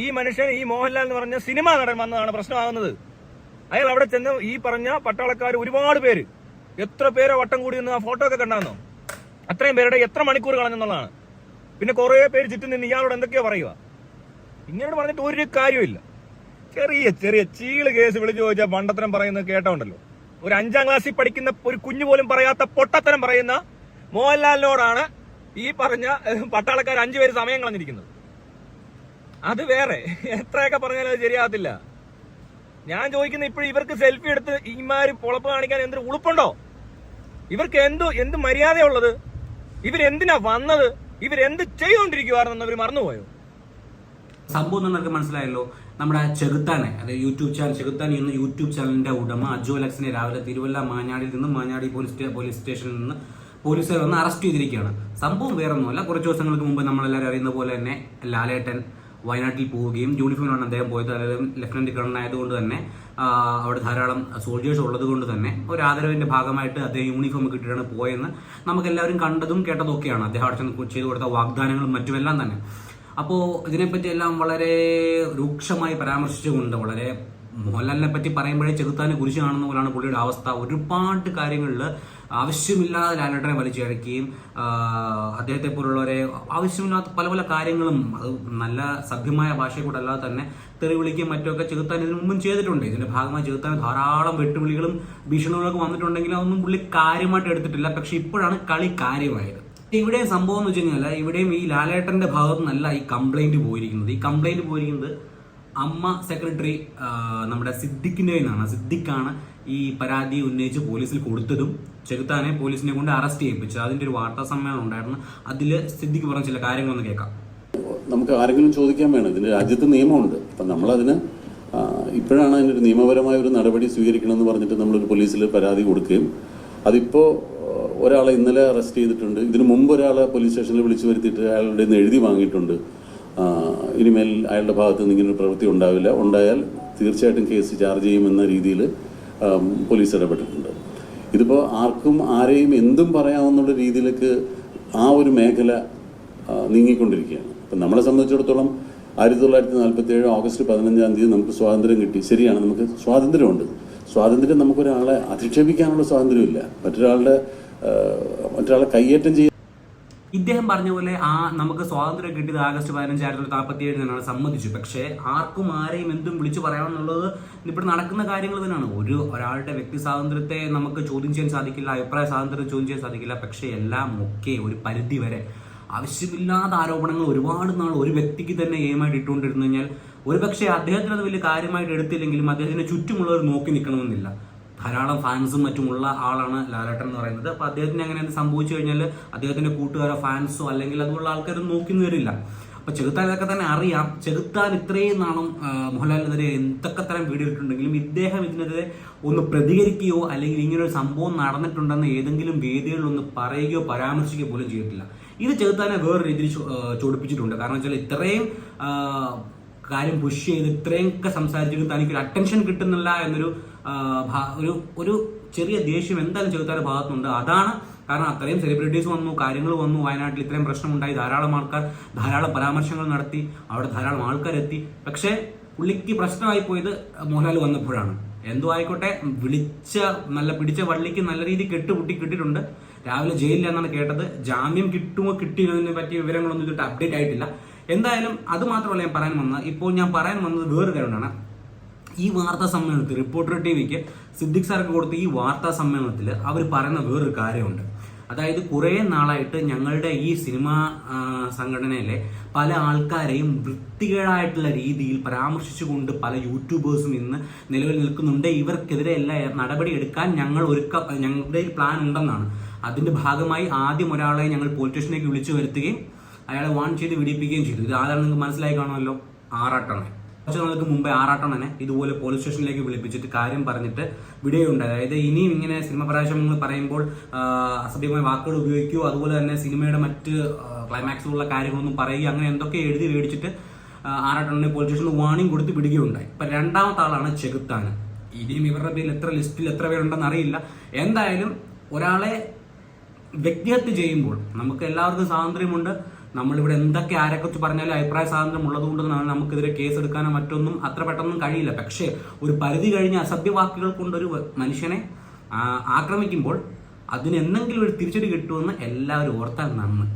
ഈ മനുഷ്യൻ ഈ മോഹൻലാൽ എന്ന് പറഞ്ഞ സിനിമാ നടൻ വന്നതാണ് പ്രശ്നമാകുന്നത്. അയാൾ അവിടെ ചെന്ന് ഈ പറഞ്ഞ പട്ടാളക്കാർ ഒരുപാട് പേര്. എത്ര പേരെ വട്ടം കൂടി നിന്ന് ആ ഫോട്ടോ ഒക്കെ കണ്ടാന്നോ? അത്രയും പേരുടെ എത്ര മണിക്കൂർ കളഞ്ഞെന്നുള്ളതാണ്. പിന്നെ കുറേ പേര് ചുറ്റും നിന്ന് ഇയാളോട് എന്തൊക്കെയോ പറയുക ഇങ്ങനെ പറഞ്ഞിട്ട് ഒരു കാര്യമില്ല ചെറിയ ചെറിയ ചീൾ കേസ് വിളിച്ചു ചോദിച്ചാൽ പണ്ടത്തരം പറയുന്നത് കേട്ടോണ്ടല്ലോ. ഒരു അഞ്ചാം ക്ലാസ്സിൽ പഠിക്കുന്ന ഒരു കുഞ്ഞു പോലും പറയാത്ത പൊട്ടത്തരം പറയുന്ന മോഹൻലാലിനോടാണ് ഈ പറഞ്ഞ പട്ടാളക്കാർ അഞ്ചുപേര് സമയം കളഞ്ഞിരിക്കുന്നത്. അത് വേറെ. എത്രയൊക്കെ പറഞ്ഞാലും അത് ശരിയാകത്തില്ല. ഞാൻ ചോദിക്കുന്ന ഇപ്പോഴും ഇവർക്ക് സെൽഫി എടുത്ത് ഇമാര് പൊളപ്പ് കാണിക്കാൻ എന്തൊരു ഉളുപ്പുണ്ടോ? ഇവർക്ക് എന്തു എന്ത് മര്യാദയുള്ളത്? ഇവരെന്തിനാ വന്നത്? ഇവരെന്ത് ചെയ്തുകൊണ്ടിരിക്കുവായിരുന്നു അവർ മറന്നുപോയോ? സംഭവം നിങ്ങൾക്ക് മനസ്സിലായല്ലോ. നമ്മുടെ ചെകുത്താനെ അതായത് യൂട്യൂബ് ചാനൽ ചെകുത്താൻ എന്ന യൂട്യൂബ് ചാനലിന്റെ ഉടമ അജു അലക്സിനെ രാവിലെ തിരുവല്ല മാഞ്ഞാടിയിൽ നിന്ന് മാഞ്ഞാടി പോലീസ് പോലീസ് സ്റ്റേഷനിൽ നിന്ന് പോലീസുകാർ വന്ന് അറസ്റ്റ് ചെയ്തിരിക്കുകയാണ്. സംഭവം വേറൊന്നുമല്ല. കുറച്ച് ദിവസങ്ങൾക്ക് മുമ്പ് നമ്മളെല്ലാവരും അറിയുന്ന പോലെ തന്നെ ലാലേട്ടൻ വയനാട്ടിൽ പോവുകയും യൂണിഫോമിലാണ് അദ്ദേഹം പോയത്. അതായത് ലഫ്റ്റനന്റ് കേണൽ ആയതുകൊണ്ട് തന്നെ അവിടെ ധാരാളം സോൾജേഴ്സ് ഉള്ളത് കൊണ്ട് തന്നെ ഒരു ആദരവിന്റെ ഭാഗമായിട്ട് അദ്ദേഹം യൂണിഫോം കിട്ടിയിട്ടാണ് പോയെന്ന് നമുക്ക് എല്ലാവരും കണ്ടതും കേട്ടതും ഒക്കെയാണ് അദ്ദേഹം അവിടെ ചെയ്തു കൊടുത്ത വാഗ്ദാനങ്ങളും മറ്റുമെല്ലാം തന്നെ. അപ്പോൾ ഇതിനെപ്പറ്റി എല്ലാം വളരെ രൂക്ഷമായി പരാമർശിച്ചുകൊണ്ട് വളരെ മോഹൻലാലിനെ പറ്റി പറയുമ്പോഴേ ചെറുത്താനെ കുരിശ് കാണുന്ന പോലാണ് പുള്ളിയുടെ അവസ്ഥ. ഒരുപാട് കാര്യങ്ങളിൽ ആവശ്യമില്ലാതെ ലാലേട്ടനെ വലിച്ചഴക്കുകയും അദ്ദേഹത്തെ പോലുള്ളവരെ ആവശ്യമില്ലാത്ത പല പല കാര്യങ്ങളും അത് നല്ല സഭ്യമായ ഭാഷയെ കൂടെ അല്ലാതെ തന്നെ തെറി വിളിക്കുകയും മറ്റുമൊക്കെ ചെറുത്താൻ ഇതിനു മുമ്പും ചെയ്തിട്ടുണ്ട്. ഇതിന്റെ ഭാഗമായി ചെറുത്താൻ ധാരാളം വെട്ടുവിളികളും ഭീഷണികളൊക്കെ വന്നിട്ടുണ്ടെങ്കിലും അതൊന്നും പുള്ളി കാര്യമായിട്ട് എടുത്തിട്ടില്ല. പക്ഷെ ഇപ്പോഴാണ് കളി കാര്യമായത്. ഇവിടെയും സംഭവം എന്ന് വെച്ച് കഴിഞ്ഞാൽ ഇവിടെയും ഈ ലാലേട്ടന്റെ ഭാഗത്തു നിന്നല്ല ഈ കംപ്ലൈന്റ് പോയിരിക്കുന്നത്. ഈ കംപ്ലൈന്റ് പോയിരിക്കുന്നത് അമ്മ സെക്രട്ടറി നമ്മുടെ സിദ്ദിഖിന്റെ നിന്നാണ് സിദ്ദിഖാണ് ഈ പരാതി ഉന്നയിച്ച് പോലീസിൽ കൊടുത്തതും ചെകുത്താനെ പോലീസിനെ കൊണ്ട് അറസ്റ്റ് ചെയ്യിപ്പിച്ചു അതിന്റെ ഒരു വാർത്താ സമ്മേളനം ഉണ്ടായിരുന്നു. അതിൽ സിദ്ദിഖ് പറഞ്ഞ ചില കാര്യങ്ങളൊന്ന് കേൾക്കാം. നമുക്ക് ആരെങ്കിലും ചോദിക്കാൻ വേണം. ഇതിന് രാജ്യത്ത് നിയമമുണ്ട്. അപ്പം നമ്മളതിന് ഇപ്പോഴാണ് അതിനൊരു നിയമപരമായ ഒരു നടപടി സ്വീകരിക്കണമെന്ന് പറഞ്ഞിട്ട് നമ്മളൊരു പോലീസിൽ പരാതി കൊടുക്കുകയും അതിപ്പോൾ ഒരാളെ ഇന്നലെ അറസ്റ്റ് ചെയ്തിട്ടുണ്ട്. ഇതിനു മുമ്പ് ഒരാളെ പോലീസ് സ്റ്റേഷനിൽ വിളിച്ചു വരുത്തിയിട്ട് അയാളുടെ നിന്ന് എഴുതി വാങ്ങിയിട്ടുണ്ട്. ഇനിമേൽ അയാളുടെ ഭാഗത്ത് നിന്ന് ഇങ്ങനൊരു പ്രവൃത്തി ഉണ്ടാവില്ല. ഉണ്ടായാൽ തീർച്ചയായിട്ടും കേസ് ചാർജ് ചെയ്യുമെന്ന രീതിയിൽ പോലീസ് ഇടപെട്ടിട്ടുണ്ട്. ഇതിപ്പോൾ ആർക്കും ആരെയും എന്തും പറയാമെന്നുള്ള രീതിയിലേക്ക് ആ ഒരു മേഖല നീങ്ങിക്കൊണ്ടിരിക്കുകയാണ്. അപ്പം നമ്മളെ സംബന്ധിച്ചിടത്തോളം ആയിരത്തി തൊള്ളായിരത്തി നാൽപ്പത്തി ഏഴ് ഓഗസ്റ്റ് പതിനഞ്ചാം തീയതി നമുക്ക് സ്വാതന്ത്ര്യം കിട്ടി. ശരിയാണ് നമുക്ക് സ്വാതന്ത്ര്യമുണ്ട്. സ്വാതന്ത്ര്യം നമുക്കൊരാളെ അധിക്ഷേപിക്കാനുള്ള സ്വാതന്ത്ര്യമില്ല. മറ്റൊരാളുടെ മറ്റൊരാളെ കയ്യേറ്റം ചെയ്യാൻ ഇദ്ദേഹം പറഞ്ഞ പോലെ ആ നമുക്ക് സ്വാതന്ത്ര്യം കിട്ടിയത് ആഗസ്റ്റ് പതിനഞ്ച് ആയിരത്തി തൊള്ളായിരത്തി നാൽപ്പത്തി ഏഴിനാണ് സമ്മതിച്ചു. പക്ഷേ ആർക്കും ആരെയും എന്തും വിളിച്ചു പറയാമെന്നുള്ളത് ഇപ്പോൾ നടക്കുന്ന കാര്യങ്ങൾ തന്നെയാണ്. ഒരു ഒരാളുടെ വ്യക്തി സ്വാതന്ത്ര്യത്തെ നമുക്ക് ചോദ്യം ചെയ്യാൻ സാധിക്കില്ല അഭിപ്രായ സ്വാതന്ത്ര്യം ചോദ്യം ചെയ്യാൻ സാധിക്കില്ല. പക്ഷേ എല്ലാം ഒക്കെ ഒരു പരിധി വരെ ആവശ്യമില്ലാത്ത ആരോപണങ്ങൾ ഒരുപാട് നാൾ ഒരു വ്യക്തിക്ക് തന്നെ എയിമായിട്ട് ഇട്ടുകൊണ്ടിരുന്നു കഴിഞ്ഞാൽ ഒരുപക്ഷെ അദ്ദേഹത്തിന് അത് വലിയ കാര്യമായിട്ട് എടുത്തില്ലെങ്കിലും അദ്ദേഹത്തിന് ചുറ്റുമുള്ളവർ നോക്കി നിൽക്കണമെന്നില്ല. ധാരാളം ഫാൻസും മറ്റുമുള്ള ആളാണ് ലാലേട്ടൻ എന്ന് പറയുന്നത്. അപ്പൊ അദ്ദേഹത്തിന് അങ്ങനെ എന്ത് സംഭവിച്ചു കഴിഞ്ഞാൽ അദ്ദേഹത്തിന്റെ കൂട്ടുകാരോ ഫാൻസോ അല്ലെങ്കിൽ അതുപോലുള്ള ആൾക്കാരും നോക്കി വരില്ല അപ്പൊ ചെറുത്താൻ ഇതൊക്കെ തന്നെ അറിയാം. ചെറുത്താൻ ഇത്രയും നാളും മോഹൻലാലിനെതിരെ എന്തൊക്കെ തരം വീഡിയോ ഇട്ടിട്ടുണ്ടെങ്കിലും ഇദ്ദേഹം ഇതിനെതിരെ ഒന്ന് പ്രതികരിക്കുകയോ അല്ലെങ്കിൽ ഇങ്ങനൊരു സംഭവം നടന്നിട്ടുണ്ടെന്ന് ഏതെങ്കിലും വേദികളിൽ ഒന്ന് പറയുകയോ പരാമർശിക്കുകയോ പോലും ചെയ്തിട്ടില്ല. ഇത് ചെറുത്താനെ വേറെ രീതിയിൽ ചോടിപ്പിച്ചിട്ടുണ്ട്. കാരണം വെച്ചാൽ ഇത്രയും കാര്യം പുഷ് ചെയ്ത് ഇത്രയൊക്കെ സംസാരിച്ചിട്ട് തനിക്കൊരു അറ്റൻഷൻ കിട്ടുന്നില്ല എന്നൊരു ഒരു ഒരു ചെറിയ ദേഷ്യം എന്തായാലും ചെറുത്താരുടെ ഭാഗത്തുണ്ട്. അതാണ് കാരണം അത്രയും സെലിബ്രിറ്റീസ് വന്നു കാര്യങ്ങൾ വന്നു. വയനാട്ടിൽ ഇത്രയും പ്രശ്നമുണ്ടായി. ധാരാളം ആൾക്കാർ ധാരാളം പരാമർശങ്ങൾ നടത്തി. അവിടെ ധാരാളം ആൾക്കാരെത്തി. പക്ഷേ പുള്ളിക്ക് പ്രശ്നമായി പോയത് മോഹൻലാൽ വന്നപ്പോഴാണ്. എന്തോ ആയിക്കോട്ടെ വിളിച്ച നല്ല പിടിച്ച വള്ളിക്ക് നല്ല രീതിയിൽ കെട്ടുപൊട്ടി കിട്ടിയിട്ടുണ്ട്. രാവിലെ ജയിലിൽ എന്നാണ് കേട്ടത്. ജാമ്യം കിട്ടുമോ കിട്ടിയതിനെ പറ്റിയ വിവരങ്ങളൊന്നും ഇതിട്ട് അപ്ഡേറ്റ് ആയിട്ടില്ല. എന്തായാലും അത് മാത്രമല്ല ഞാൻ പറയാൻ വന്നത്. ഇപ്പോൾ ഞാൻ പറയാൻ വന്നത് വേറൊരു കാര്യമാണ്. ഈ വാർത്താ സമ്മേളനത്തിൽ റിപ്പോർട്ടർ ടി വിക്ക് സിദ്ദിഖ് സാർക്ക് കൊടുത്ത ഈ വാർത്താ സമ്മേളനത്തിൽ അവർ പറയുന്ന വേറൊരു കാര്യമുണ്ട്. അതായത് കുറേ നാളായിട്ട് ഞങ്ങളുടെ ഈ സിനിമാ സംഘടനയിലെ പല ആൾക്കാരെയും വൃത്തികേടായിട്ടുള്ള രീതിയിൽ പരാമർശിച്ചുകൊണ്ട് പല യൂട്യൂബേഴ്സും ഇന്ന് നിലവിൽ നിൽക്കുന്നുണ്ട്. ഇവർക്കെതിരെ എല്ലാ നടപടി എടുക്കാൻ ഞങ്ങൾ ഒരുക്ക ഞങ്ങളുടെ പ്ലാൻ ഉണ്ടെന്നാണ്. അതിന്റെ ഭാഗമായി ആദ്യം ഒരാളെ ഞങ്ങൾ പോലീസ് സ്റ്റേഷനിലേക്ക് വിളിച്ചു വരുത്തുകയും അയാളെ വാൺ ചെയ്ത് വിടിപ്പിക്കുകയും ചെയ്തു. ഇത് ആരാണ് നിങ്ങൾക്ക് മനസ്സിലായി കാണുമല്ലോ? ആറാട്ടണെ കുറച്ച് നാൾക്ക് മുമ്പേ ആറാട്ടണനെ ഇതുപോലെ പോലീസ് സ്റ്റേഷനിലേക്ക് വിളിപ്പിച്ചിട്ട് കാര്യം പറഞ്ഞിട്ട് വിടുകയുണ്ട് അതായത് ഇനിയും ഇങ്ങനെ സിനിമ പരാമർശങ്ങൾ പറയുമ്പോൾ അസഭ്യമായ വാക്കുകൾ ഉപയോഗിക്കുകയോ അതുപോലെ തന്നെ സിനിമയുടെ മറ്റ് ക്ലൈമാക്സിലുള്ള കാര്യങ്ങളൊന്നും പറയുകയോ അങ്ങനെ എന്തൊക്കെ എഴുതി മേടിച്ചിട്ട് ആറാട്ടണ്ണനെ പോലീസ് സ്റ്റേഷനിൽ വാണിംഗ് കൊടുത്ത് വിടുകയുണ്ടായി. ഇപ്പൊ രണ്ടാമത്തെ ആളാണ് ചെകുത്താന് ഇനിയും ഇവരുടെ പേരിൽ എത്ര ലിസ്റ്റിൽ എത്ര പേരുണ്ടെന്ന് അറിയില്ല. എന്തായാലും ഒരാളെ വ്യക്തിഹത്യ ചെയ്യുമ്പോൾ നമുക്ക് എല്ലാവർക്കും സ്വാതന്ത്ര്യമുണ്ട്. നമ്മളിവിടെ എന്തൊക്കെ ആരെക്കുറിച്ച് പറഞ്ഞാലും അഭിപ്രായ സ്വാതന്ത്ര്യം ഉള്ളതുകൊണ്ടാണ് നമുക്കെതിരെ കേസ് എടുക്കാനോ മറ്റൊന്നും അത്ര പെട്ടെന്നും കഴിയില്ല. പക്ഷേ ഒരു പരിധി കഴിഞ്ഞ് അസഭ്യവാക്കുകൾ കൊണ്ടൊരു മനുഷ്യനെ ആക്രമിക്കുമ്പോൾ അതിന് എന്തെങ്കിലും ഒരു തിരിച്ചടി കിട്ടുമെന്ന് എല്ലാവരും ഓർത്താൽ നന്ന്.